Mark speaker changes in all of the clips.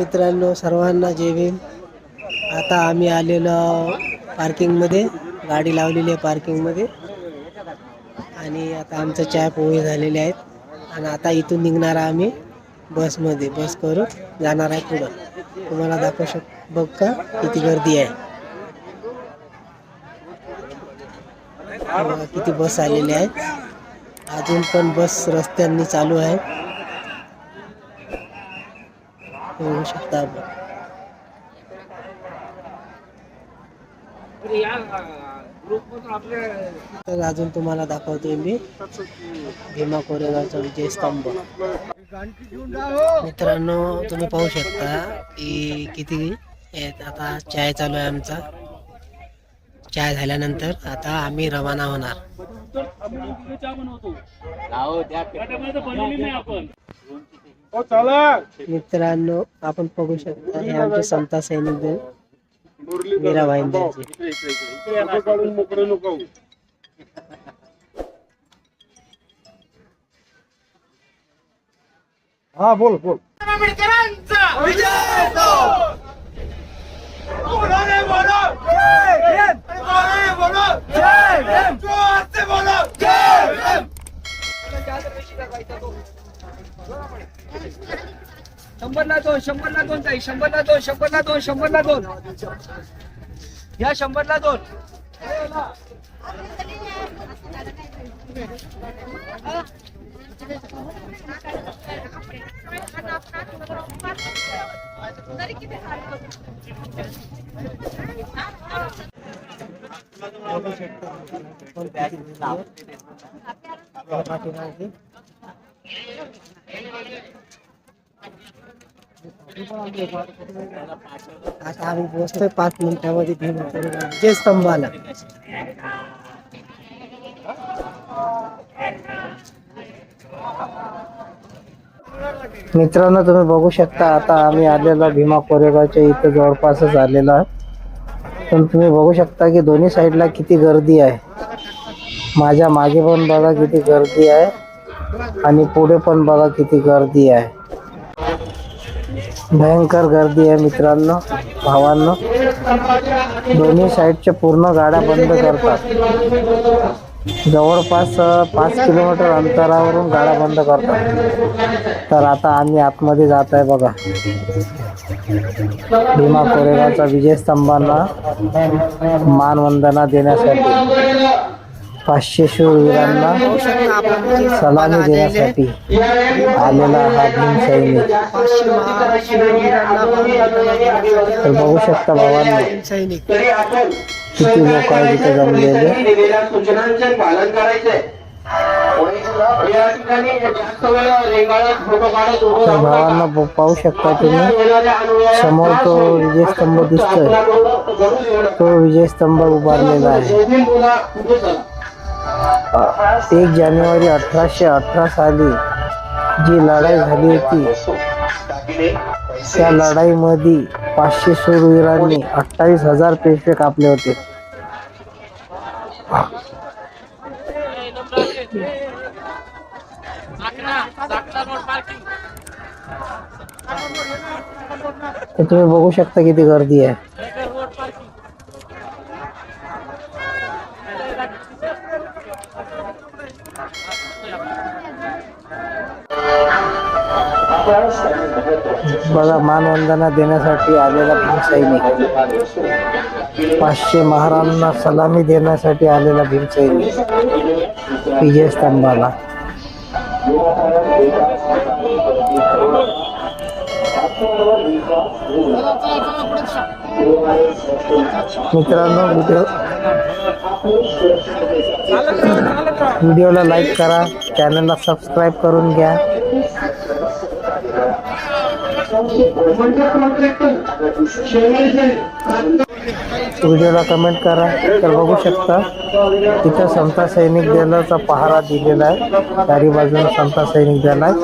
Speaker 1: मित्रांनो सर्वांना जय भीम. आता आम्ही आलेलो पार्किंगमध्ये गाडी लावलेली आहे पार्किंगमध्ये. आणि आता आमचं चाय पोहे झालेले आहेत. आणि आता इथून निघणार आम्ही बसमध्ये. बस करून जाणार आहे पुढं. तुम्हाला दाखवू शक बघ का किती गर्दी आहे. बघा किती बस आलेल्या आहेत. अजून पण बस रस्त्यांनी चालू आहे. बघू शकता आपण. तर अजून तुम्हाला दाखवतोय मी. भीमा कोरेगावचा विजय स्तंभ. मित्रांनो तुम्ही पाहू शकता की किती आता चाय चालू आहे आमचा. चाय झाल्यानंतर आता आम्ही रवाना होणार. मित्रांनो आपण बघू शकता हे आमचे समता सैनिक दल मीरा भाईंद्राचे
Speaker 2: हा बोल बोल.
Speaker 3: शंभरला दोन शंभरला दोन ताई शंभरला दोन शंभरला दोन शंभरला दोन. या शंभरला दोन
Speaker 1: बघू शकता आपण किती गर्दी आहे. आपल्या पाठीमागे आता आम्ही पोहोचतोय पाच मिनिटामध्ये भीमा कोरेगाव स्तंभाला. मित्रांनो तुम्ही बघू शकता आता आम्ही आलेलो भीमा कोरेगावच्या इथं जवळपासच आलेलो आहे. पण तुम्ही बघू शकता की दोन्ही साईडला किती गर्दी आहे. माझ्या मागे पण बघा किती गर्दी आहे आणि पुढे पण बघा किती गर्दी आहे. भयंकर गर्दी आहे मित्रांनो भावांनो. दोन्ही साईडच्या पूर्ण गाड्या बंद करतात. जवळपास पाच किलोमीटर अंतरावरून गाड्या बंद करतात. तर आता आम्ही आतमध्ये जात आहे बघा. भीमा कोरेगावचा विजय स्तंभांना मानवंदना देण्यासाठी. पाचशे शूरवीरांना सलामी देण्यासाठी आलेला हा भीम सैनिक तर बघू शकता भावांना सैनिक
Speaker 2: किती लोक आहेत तिथे जमलेले
Speaker 4: दिलेल्या सूचनांचे पालन करायचे या ठिकाणी जास्त वेळ रेंगाळत फोटो काढत उभं
Speaker 2: तर
Speaker 4: राहू नका.
Speaker 2: भावांना ब- पाहू शकता तुम्ही
Speaker 4: येणाऱ्या अनुयायांना
Speaker 2: समोर तो विजयस्तंभ दिसतोय
Speaker 4: जरूर येऊ नका.
Speaker 2: तो विजयस्तंभ उभारलेला आहे एक जानेवारी अठराशे अठरा साली जी लढाई झाली होती त्या लढाईमध्ये पाचशे सूरवीरांनी अठ्ठावीस हजार पेशवे कापले होते. तर तुम्ही बघू शकता किती गर्दी आहे. बघा मानवंदना देण्यासाठी आलेला भीम सैनिक. पाचशे महाराजांना सलामी देण्यासाठी आलेला भीम सैनिक. विजयस्तंभाला मित्रांनो व्हिडिओ व्हिडिओला लाईक करा चॅनलला सबस्क्राईब करून घ्या. व्हिडिओला कमेंट करा तर बघू शकता तिथं समता सैनिक दलाचा पहारा दिलेला आहे. चारी बाजूला समता सैनिक दल आहे.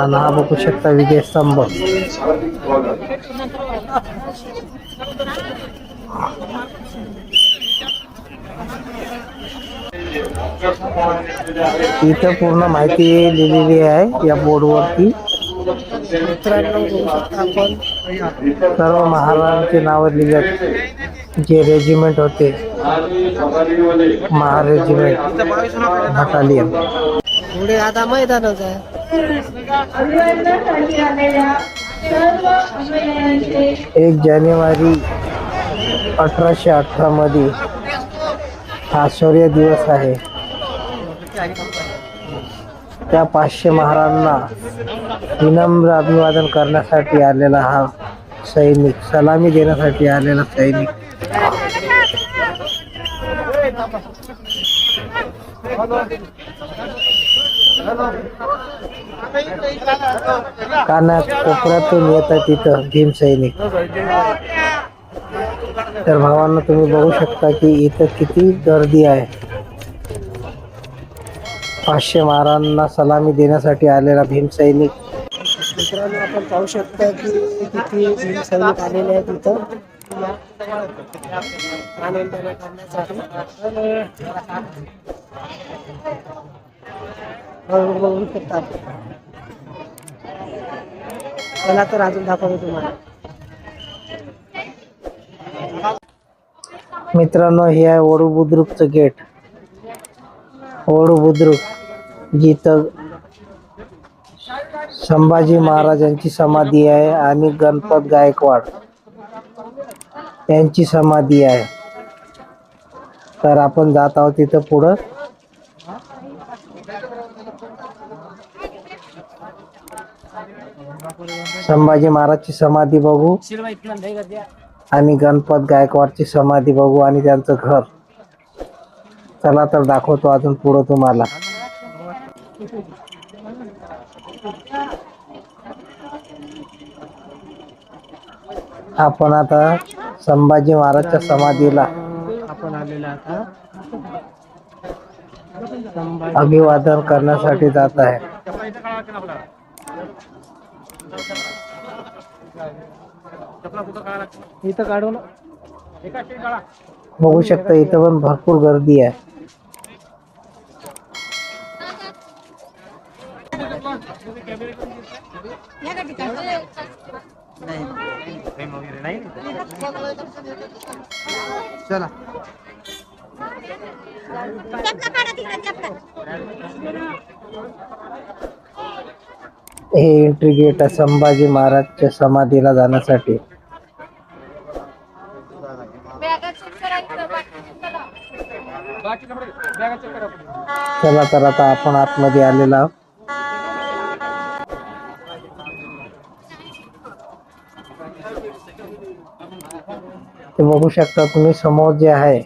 Speaker 2: आणि हा बघू शकता विजय स्तंभ. इथं पूर्ण माहिती लिहिलेली आहे या बोर्डवरती
Speaker 5: आपण
Speaker 2: सर्व महाराजांची नावं लिहिलेत जे रेजिमेंट होते महार रेजिमेंट बटालियन
Speaker 5: पुढे आता मैदानच आहे.
Speaker 2: एक जानेवारी अठराशे अठरा मध्ये हा शौर्य दिवस आहे. त्या पाचशे महाराजांना विनम्र अभिवादन करण्यासाठी आलेला हा सैनिक, सलामी देण्यासाठी आलेला सैनिक. कानात कोपऱ्यातून तिथं भीम सैनिक. तर भावांना, तुम्ही बघू शकता की इथं किती गर्दी आहे. पाचशे महाराजांना सलामी देण्यासाठी आलेला भीम सैनिक.
Speaker 5: मित्रांनो आपण पाहू शकता की किती भीम सैनिक आलेले आहेत करण्यासाठी बघू शकता. चला तर अजून दाखवतो तुम्हाला.
Speaker 2: मित्रांनो हे आहे वडू बुद्रुकचं गेट. वडू बुद्रुक जिथं संभाजी महाराजांची समाधी आहे आणि गणपत गायकवाड यांची समाधी आहे. तर आपण जात आहोत तिथं पुढं. संभाजी महाराजची समाधी बघू आणि गणपत गायकवाडची समाधी बघू आणि त्यांचं घर. चला तर दाखवतो अजून पुढं तुम्हाला. आपण आता संभाजी महाराजच्या समाधीला
Speaker 5: आपण आलेलो आता.
Speaker 2: अभिवादन करण्यासाठी जात आहे.
Speaker 5: इथं काढू ना.
Speaker 2: बघू शकता इथं पण भरपूर गर्दी आहे.
Speaker 5: चला.
Speaker 2: हे एंट्री गेट आहे संभाजी महाराजच्या समाधीला जाण्यासाठी. चला तर आता आपण आतमध्ये आलेलो आहोत. ते बघू शकता तुम्ही समोर जे आहे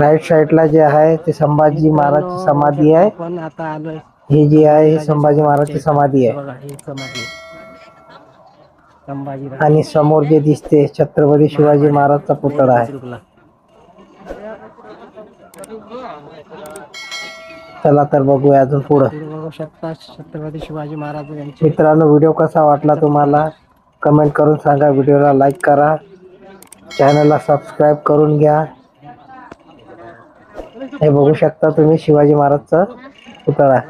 Speaker 2: राईट साईडला जे आहे ते संभाजी महाराजची समाधी आहे.
Speaker 5: पण आता आलोय
Speaker 2: ही जी आहे ही संभाजी महाराजची समाधी आहे.
Speaker 5: ही संभाजी
Speaker 2: आणि समोर जे दिसते छत्रपती शिवाजी महाराजचा पुतळा आहे. चला तर बघूया अजून पुढं.
Speaker 5: पुढे बघू शकता छत्रपती शिवाजी महाराज यांचे.
Speaker 2: मित्रांनो व्हिडिओ कसा वाटला तुम्हाला? कमेंट करून सांगा व्हिडिओला लाईक करा. चॅनलला सबस्क्राईब करून घ्या. हे बघू शकता तुम्ही शिवाजी महाराजचा पुतळा.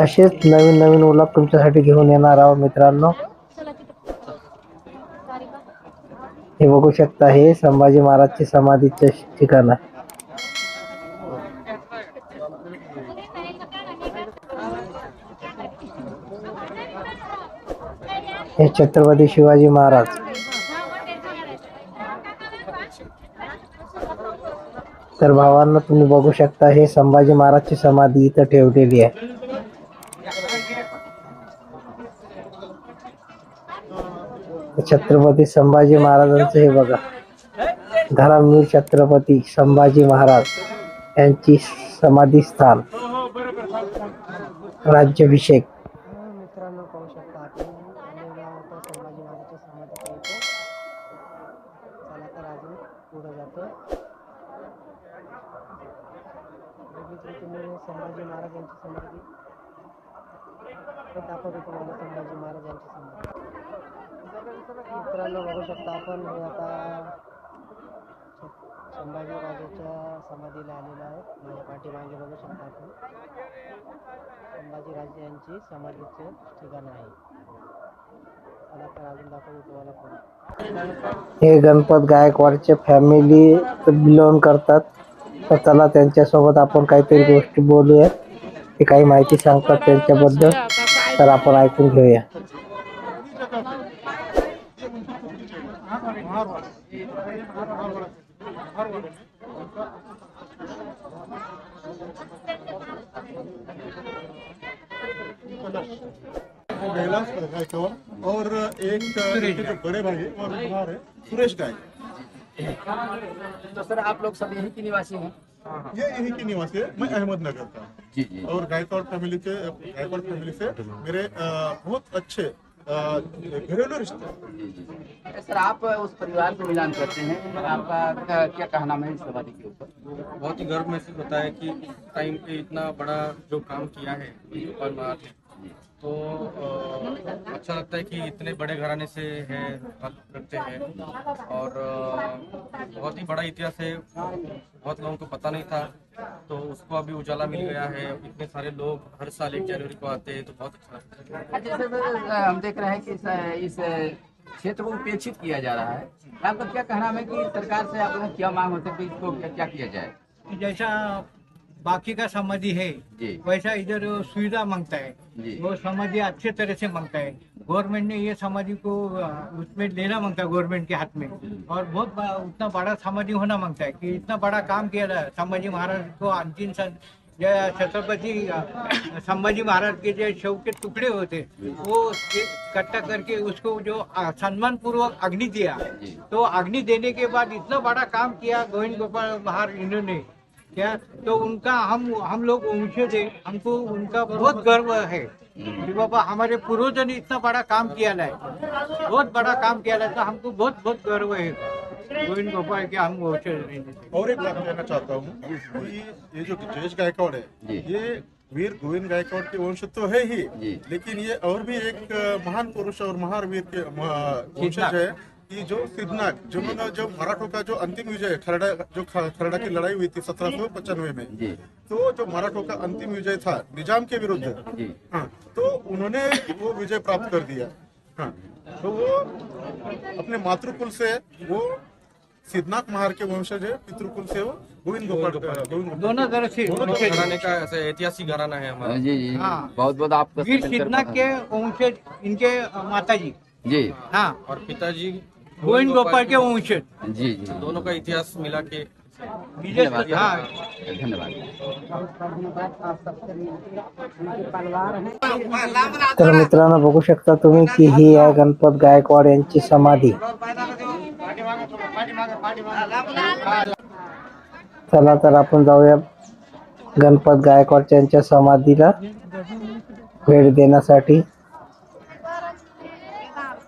Speaker 2: असेच नवीन नवीन उलाप तुमच्यासाठी घेऊन येणार आहोत मित्रांनो. हे बघू शकता हे संभाजी महाराजची समाधीचे ठिकाण. आहे हे छत्रपती शिवाजी महाराज. तर भावांना तुम्ही बघू शकता हे संभाजी महाराजची समाधी इथं ठेवलेली आहे. छत्रपती संभाजी महाराजांचं हे बघा. धर्मवीर छत्रपती संभाजी महाराज यांची समाधी स्थान. राज्याभिषेक
Speaker 5: मित्रांनो पाहू शकता आपण आलेलो आहोत संभाजी महाराजच्या समाधीच्या इथे चला तर अजून पुढे जातो तुम्ही संभाजी महाराज यांची समाधी दाखवतो तुम्हाला संभाजी महाराज यांची समाधी मित्रांनो बघू शकता आपण हे आता संभाजी राजाच्या समाधीला आलेलो आहे माझ्या पाठीमागे बघू शकता आपण. संभाजी यांची समाधीचं ठिकाण आहे. मला तर अजून पुढे.
Speaker 2: हे गणपत गायकवाडचे फॅमिली बिलॉंग करतात. तर चला त्यांच्यासोबत आपण काहीतरी गोष्टी बोलूया ते काही माहिती सांगतात त्यांच्याबद्दल. तर आपण ऐकून घेऊया.
Speaker 6: कैलाश गायकवाड और एक इनके जो बड़े भाई हैं और कुमार है सुरेश गायक
Speaker 7: तो सर आप लोग सब यही के निवासी हैं?
Speaker 6: ये यही के निवासी है। मैं अहमदनगर का
Speaker 7: जी जी।
Speaker 6: और गायकवाड़ फैमिली के गायकवाड़ फैमिली से मेरे बहुत अच्छे घरेलू रिश्ते।
Speaker 7: सर आप उस परिवार को मिलान करते हैं। आपका क्या- क्या कहना है इस समाधि के ऊपर?
Speaker 8: बहुत ही गर्व महसूस होता है कि टाइम पे इतना बड़ा जो काम किया है गोपाल महाराज ने तो अच्छा लगता है कि इतने बड़े घराने से है रखते हैं। और बहुत ही बड़ा इतिहास है बहुत लोगों को पता नहीं था। तो उसको अभी उजाला मिल गया है। इतने सारे लोग हर साल एक जनवरी को आते हैं तो बहुत अच्छा लगता है।
Speaker 7: अच्छा हम देख रहे हैं कि इस इस क्षेत्र को उपेक्षित किया जा रहा है। आपका क्या कहना है कि सरकार से आप लोग क्या मांग होती है इसको क्या, क्या किया जाए?
Speaker 9: जैसा बाकी का समाधि है। वैसा इधर सुविधा माँगता है। वो समाधि अच्छे तरह से माँगता है। गवर्नमेंट ने ये समाधि को उसमें लेना माँगता है गवर्नमेंट के हाथ में। और बहुत बड़ा, उतना बड़ा समाधि होना माँगता है कि इतना बड़ा काम किया था संभाजी महाराज को अंतिम सन छत्रपति संभाजी महाराज के जो शव के टुकड़े होते। वो इकट्ठा करके उसको जो सम्मान पूर्वक अग्नि दिया। तो अग्नि देने के बाद इतना बड़ा काम किया गोविंद गोपाल महाराज इन्होंने। क्या? तो उनका हम हम लोग वंशज है हमको उनका बहुत गर्व है कि बाबा हमारे पूर्वजों ने इतना बड़ा काम किया है। बहुत बड़ा काम किया है तो हमको बहुत बहुत गर्व है। गोविंद गोपाल के हम
Speaker 6: और एक बात कहना चाहता हूँ ये जो जयेश गायकवाड़ है ये वीर गोविंद गायकवाड़ के वंश तो है ही लेकिन ये और भी एक महान पुरुष और महान वीर के वंशज है। कि जो सिद्धनाथ जिन्होंने जो। मराठों का जो अंतिम विजय खरड़ा जो खरड़ा की लड़ाई हुई थी सत्रह सौ पचानवे में तो जो मराठों का अंतिम विजय था निज़ाम के विरुद्ध हाँ तो उन्होंने वो विजय प्राप्त कर दिया हाँ तो वो अपने मातृकुल से वो सिद्धनाथ महार के वंशज है पितृकुल से वो गोविंद गोपाल गोविंद
Speaker 9: दोनों तरह से
Speaker 8: घराने का ऐतिहासिक घराना है हमारा।
Speaker 7: जी जी
Speaker 9: हाँ।
Speaker 7: बहुत बहुत आपका
Speaker 9: वीर सिद्धनाथ के वंशज इनके माता जी
Speaker 7: जी।
Speaker 9: हाँ।
Speaker 8: और पिताजी
Speaker 9: गोविंद गोपाल के वंशज
Speaker 7: जी जी.
Speaker 8: दोनों का इतिहास मिला के
Speaker 7: धन्यवाद.
Speaker 2: तर मित्रांनो बघू शकता तुम्ही की ही आहे गणपत गायकवाड यांची समाधी. चला तर आपण जाऊया गणपत गायकवाड यांच्या समाधीला भेट देण्यासाठी.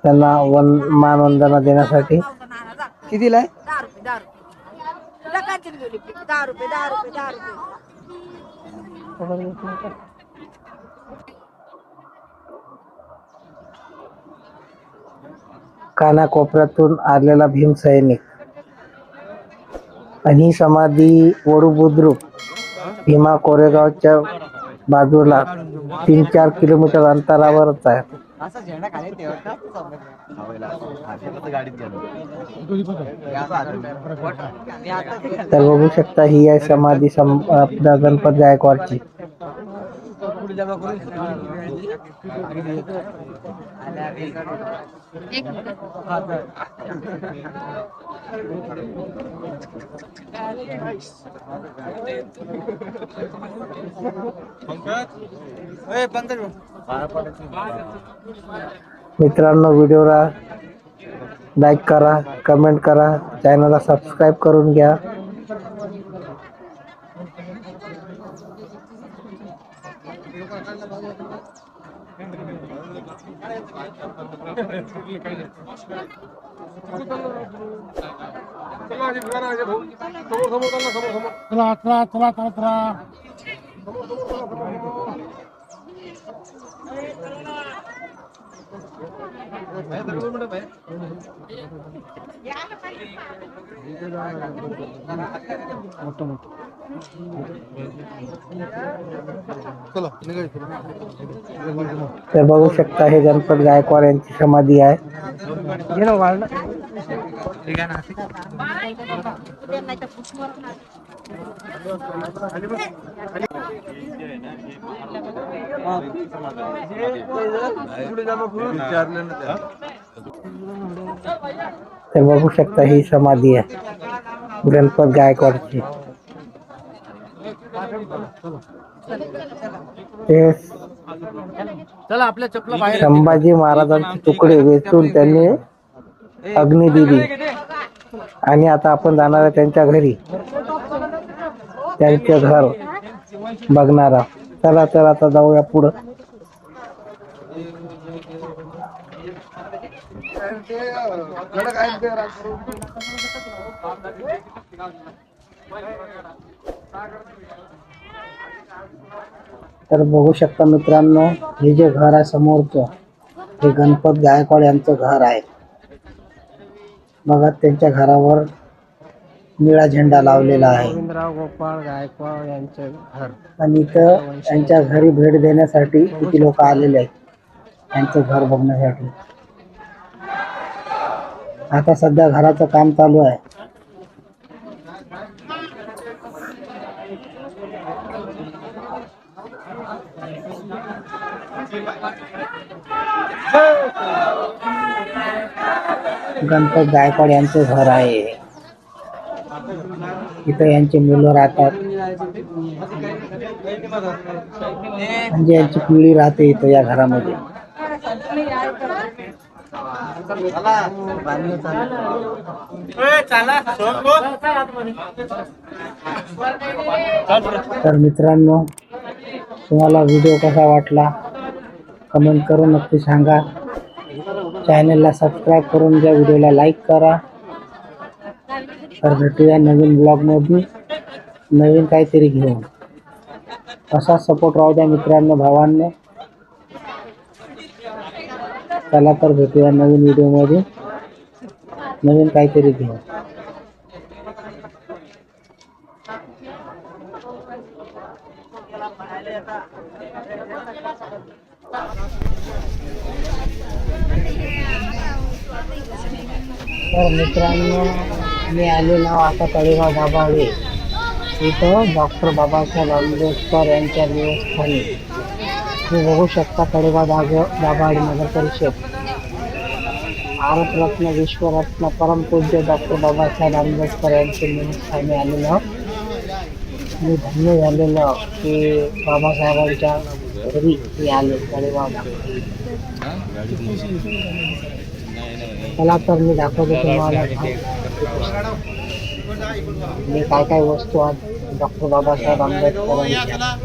Speaker 2: त्यांना वन मानवंदना देण्यासाठी.
Speaker 5: कितीला आहे?
Speaker 10: दहा रुपये दहा रुपये. तुला काय तरी गेली प्लेट? दहा रुपये दहा रुपये दहा रुपये.
Speaker 2: कानाकोपऱ्यातून आलेला भीम सैनिक आणि ही समाधी वडू बुद्रुक भीमा कोरेगावच्या बाजूला तीन चार किलोमीटर अंतरावरच आहे. तर बघू शकता ही आहे समाधी सम आपल्या गणपत गायकवाडची. मित्रांनो व्हिडिओला लाईक करा कमेंट करा चॅनलला सबस्क्राईब करून घ्या. चला चला चला चला चला मोठं मोठं.
Speaker 5: तर बघू शकता हे गणपत गायकवाड यांची समाधी आहे. तर बघू शकता ही समाधी आहे. गणपत गायकवाडची.
Speaker 2: चला आपल्या चपला बाहेर.
Speaker 5: संभाजी महाराजांचे तुकडे वेचून त्यांनी अग्नी दिली. आणि आता आपण जाणार आहे त्यांच्या घरी. त्यांचे घर बघणार. चला चला आता जाऊया पुढं. तर बघू शकता मित्रांनो हे जे घर आहे समोरचं हे गणपत गायकवाड यांचं घर आहे. बघा त्यांच्या घरावर निळा झेंडा लावलेला आहे.
Speaker 11: गोपाळ गायकवाड यांचे घर.
Speaker 5: आणि इथं त्यांच्या घरी भेट देण्यासाठी किती लोक आलेले आहेत त्यांचं घर बघण्यासाठी. आता सध्या घराचं काम चालू आहे. गणपत गायकवाड यांचं घर आहे. इथं यांची मुलं राहतात. म्हणजे यांची पिढी राहते इथं या घरामध्ये. तर मित्रांनो तुम्हाला व्हिडिओ कसा वाटला? कमेंट करून नक्की सांगा. चॅनलला सबस्क्राईब करून घ्या व्हिडिओला लाईक करा. तर भेटूया नवीन ब्लॉगमध्ये नवीन काहीतरी घेऊन. असा सपोर्ट राहू द्या मित्रांनो भावांनो. चला तर भेटूया नवीन व्हिडिओमध्ये नवीन काहीतरी घेऊन. तर मित्रांनो मी आलेलो आता तळेगाव दाभाडे. इथं डॉक्टर बाबासाहेब आंबेडकर यांच्या देवस्थानी. तुम्ही बघू शकता तळेगाव दाग दाभाडे नगर परिषद. भारतरत्न विश्वरत्न परमपूज्य डॉक्टर बाबासाहेब आंबेडकर यांचे निवासस्थानी आलेलं. मी धन्य झालेलं की बाबासाहेबांच्या घरी मी आलो तळेगाव चला तर मी दाखवतो तुम्हाला. मी काय काय वस्तू आज डॉक्टर बाबासाहेब आंबेडकर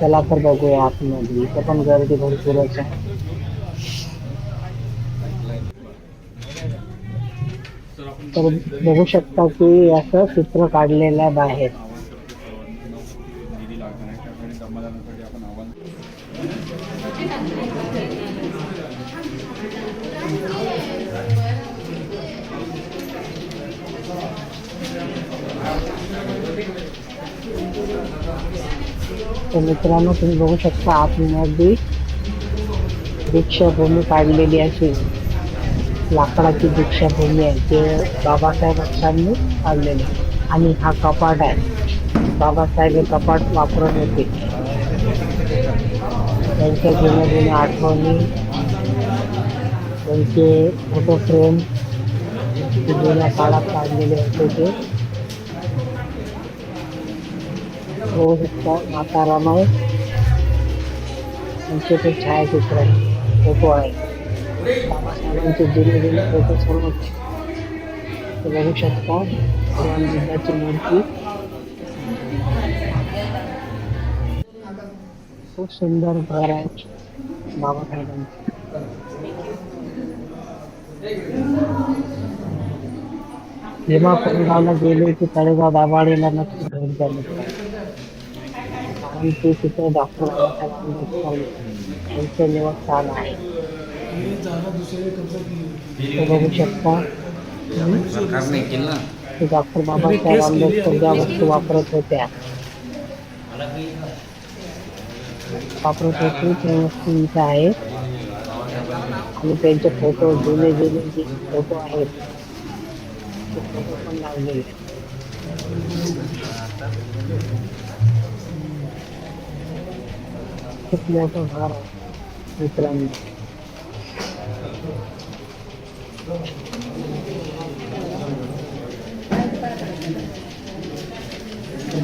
Speaker 5: चला तर बघूया आतमध्ये. इथं पण गर्दी भरपूरच आहे. तर बघू शकता की असं चित्र काढलेलं आहे बाहेर. तर मित्रांनो तुम्ही बघू शकता आतमध्ये दीक्षाभूमी काढलेली अशी लाकडाची दीक्षाभूमी आहे ते बाबासाहेबांनी काढलेली आणि हा कपाट आहे. बाबासाहेब हे कपाट वापरत होते. त्यांच्या जुन्या जुन्या आठवणी त्यांचे फोटो फ्रेम जुन्या काळात काढलेले होते ते. बघू शकता माता रामाय त्यांचे ते छायाचित्र आहे फोटो आहे बाबासाहेबांचे जुने जुने फोटो सर्व बघू शकता भगवान बुद्धाची मूर्ती खूप सुंदर घर आहे बाबासाहेबांचं जेव्हा कोरेगावला गेले की तळेगाव दाभाडेला नक्की भेट द्या. आमचे तिथे डॉक्टर बाबासाहेब यांचं निवासस्थान आहे बघू शकता ते डॉक्टर बाबासाहेब आंबेडकर ज्या वस्तू वापरत होत्या वापरत होते त्या वस्तू इथं आणि त्यांचे फोटो जुने जुने जे फोटो आहेत ते फोटो पण लावलेले खूप मोठं भार आहे मित्रांनो.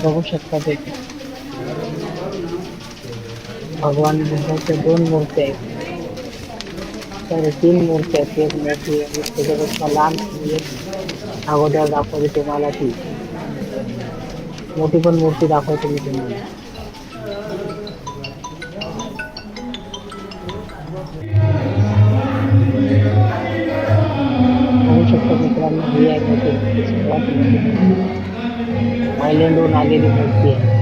Speaker 5: बघू शकता ते. भगवान बुद्धाच्या दोन मूर्ती आहेत. तर तीन मूर्ती आहेत. एक मोठी आहे त्याच्यापेक्षा लहान अगोदर दाखवली तुम्हाला ती. मोठी पण मूर्ती दाखवते मी तुम्हाला. कारण ही आहे मोठी सर्वात आयलंडहून आलेली मूर्ती आहे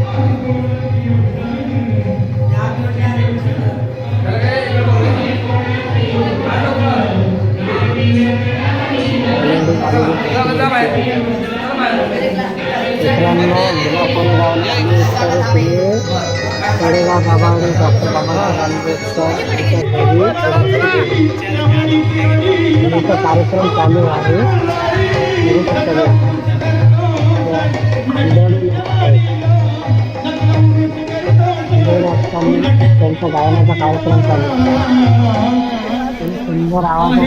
Speaker 5: मित्रांनो आपण गावला आंबेडकर तळेगाव बाबा डॉक्टर बाबासाहेब आंबेडकर इथं कार्यक्रम चालू आहे. त्यांच्या गायनाचा कार्यक्रम चालू आहे. सुंदर
Speaker 3: आवाज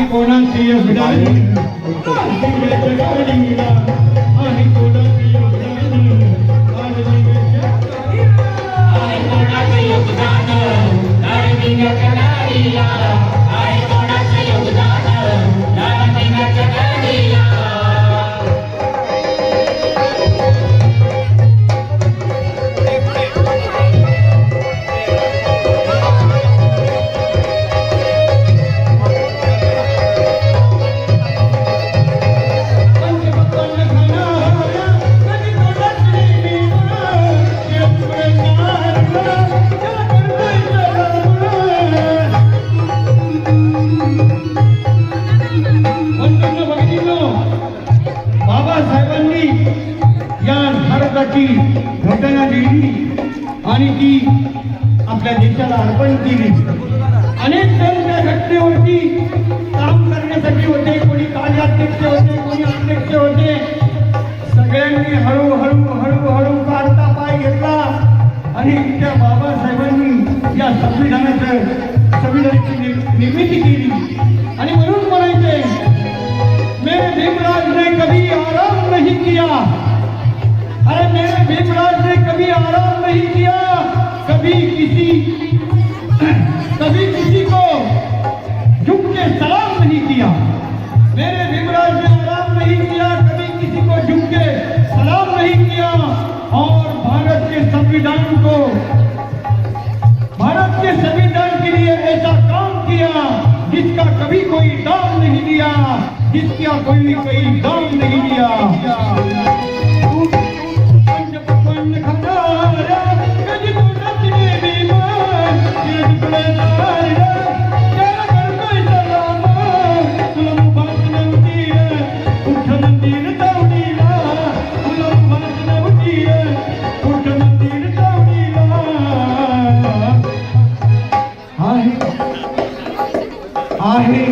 Speaker 3: आहे.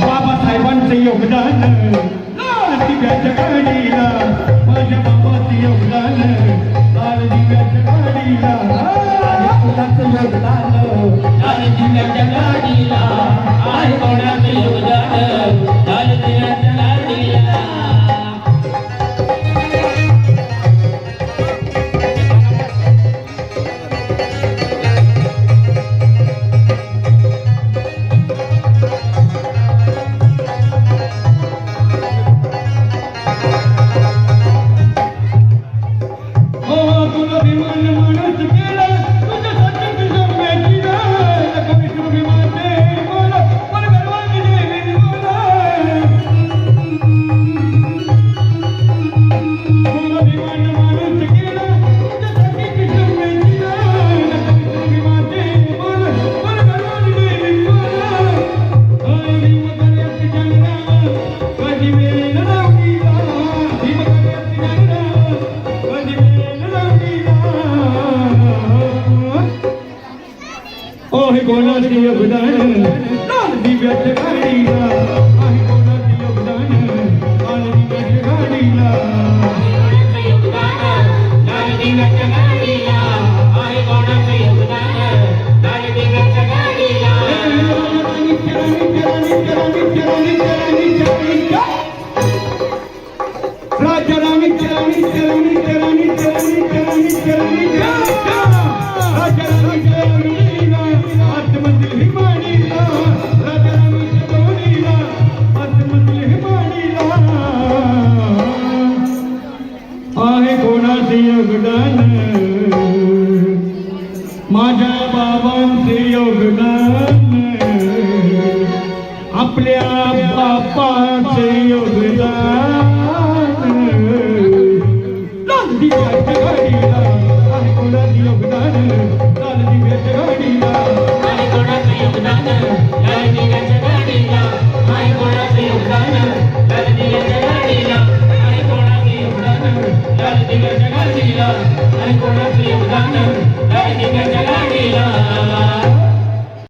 Speaker 3: बाबासाहेबांचं योगदान लाल दिव्याच्या गाडीला योगदान योगदान योगदान শহীদ প্রেমী